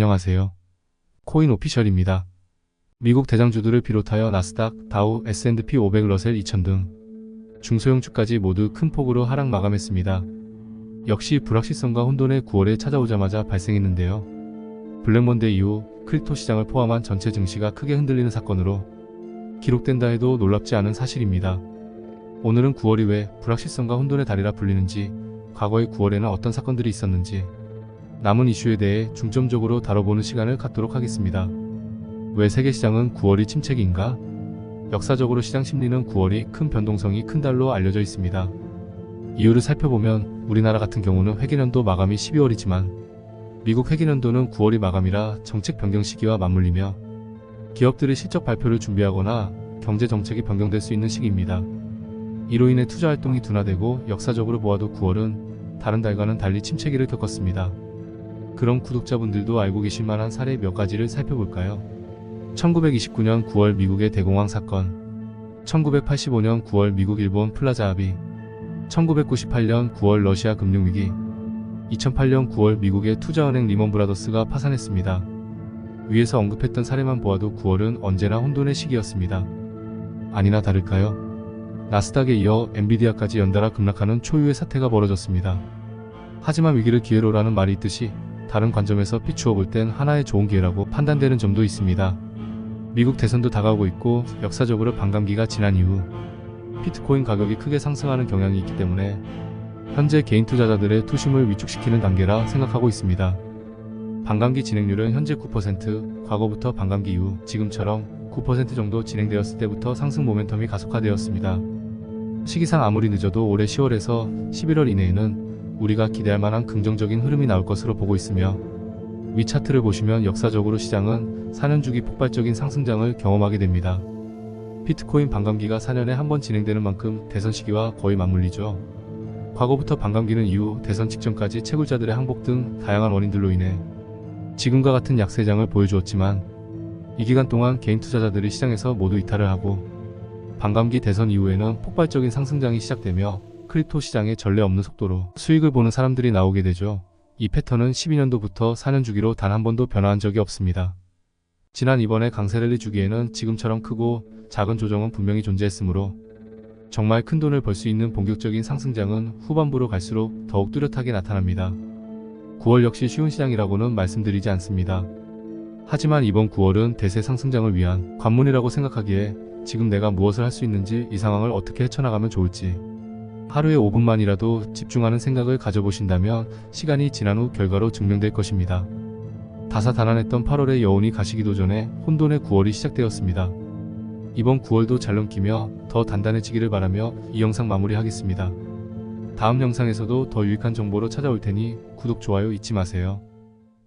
안녕하세요. 코인 오피셜입니다. 미국 대장주들을 비롯하여 나스닥, 다우, S&P 500 러셀 2000 등 중소형주까지 모두 큰 폭으로 하락 마감했습니다. 역시 불확실성과 혼돈의 9월에 찾아오자마자 발생했는데요. 블랙먼데이 이후 크립토 시장을 포함한 전체 증시가 크게 흔들리는 사건으로 기록된다 해도 놀랍지 않은 사실입니다. 오늘은 9월이 왜 불확실성과 혼돈의 달이라 불리는지, 과거의 9월에는 어떤 사건들이 있었는지, 남은 이슈에 대해 중점적으로 다뤄보는 시간을 갖도록 하겠습니다. 왜 세계 시장은 9월이 침체기인가? 역사적으로 시장 심리는 9월이 큰 변동성이 큰 달로 알려져 있습니다. 이유를 살펴보면 우리나라 같은 경우는 회계년도 마감이 12월이지만 미국 회계년도는 9월이 마감이라 정책 변경 시기와 맞물리며 기업들이 실적 발표를 준비하거나 경제 정책이 변경될 수 있는 시기입니다. 이로 인해 투자 활동이 둔화되고 역사적으로 보아도 9월은 다른 달과는 달리 침체기를 겪었습니다. 그럼 구독자분들도 알고 계실 만한 사례 몇 가지를 살펴볼까요? 1929년 9월 미국의 대공황 사건, 1985년 9월 미국 일본 플라자 합의, 1998년 9월 러시아 금융위기, 2008년 9월 미국의 투자은행 리먼 브라더스가 파산했습니다. 위에서 언급했던 사례만 보아도 9월은 언제나 혼돈의 시기였습니다. 아니나 다를까요? 나스닥에 이어 엔비디아까지 연달아 급락하는 초유의 사태가 벌어졌습니다. 하지만 위기를 기회로라는 말이 있듯이 다른 관점에서 비추어 볼 땐 하나의 좋은 기회라고 판단되는 점도 있습니다. 미국 대선도 다가오고 있고 역사적으로 반감기가 지난 이후 비트코인 가격이 크게 상승하는 경향이 있기 때문에 현재 개인 투자자들의 투심을 위축시키는 단계라 생각하고 있습니다. 반감기 진행률은 현재 9%, 과거부터 반감기 이후 지금처럼 9% 정도 진행되었을 때부터 상승 모멘텀이 가속화되었습니다. 시기상 아무리 늦어도 올해 10월에서 11월 이내에는 우리가 기대할 만한 긍정적인 흐름이 나올 것으로 보고 있으며 위 차트를 보시면 역사적으로 시장은 4년 주기 폭발적인 상승장을 경험하게 됩니다. 비트코인 반감기가 4년에 한 번 진행되는 만큼 대선 시기와 거의 맞물리죠. 과거부터 반감기는 이후 대선 직전까지 채굴자들의 항복 등 다양한 원인들로 인해 지금과 같은 약세장을 보여주었지만 이 기간 동안 개인 투자자들이 시장에서 모두 이탈을 하고 반감기 대선 이후에는 폭발적인 상승장이 시작되며 크립토 시장에 전례 없는 속도로 수익을 보는 사람들이 나오게 되죠. 이 패턴은 12년도부터 4년 주기로 단 한 번도 변화한 적이 없습니다. 지난 이번에 강세랠리 주기에는 지금처럼 크고 작은 조정은 분명히 존재했으므로 정말 큰 돈을 벌 수 있는 본격적인 상승장은 후반부로 갈수록 더욱 뚜렷하게 나타납니다. 9월 역시 쉬운 시장이라고는 말씀드리지 않습니다. 하지만 이번 9월은 대세 상승장을 위한 관문이라고 생각하기에 지금 내가 무엇을 할 수 있는지 이 상황을 어떻게 헤쳐나가면 좋을지 하루에 5분만이라도 집중하는 생각을 가져보신다면 시간이 지난 후 결과로 증명될 것입니다. 다사다난했던 8월의 여운이 가시기도 전에 혼돈의 9월이 시작되었습니다. 이번 9월도 잘 넘기며 더 단단해지기를 바라며 이 영상 마무리하겠습니다. 다음 영상에서도 더 유익한 정보로 찾아올 테니 구독, 좋아요 잊지 마세요.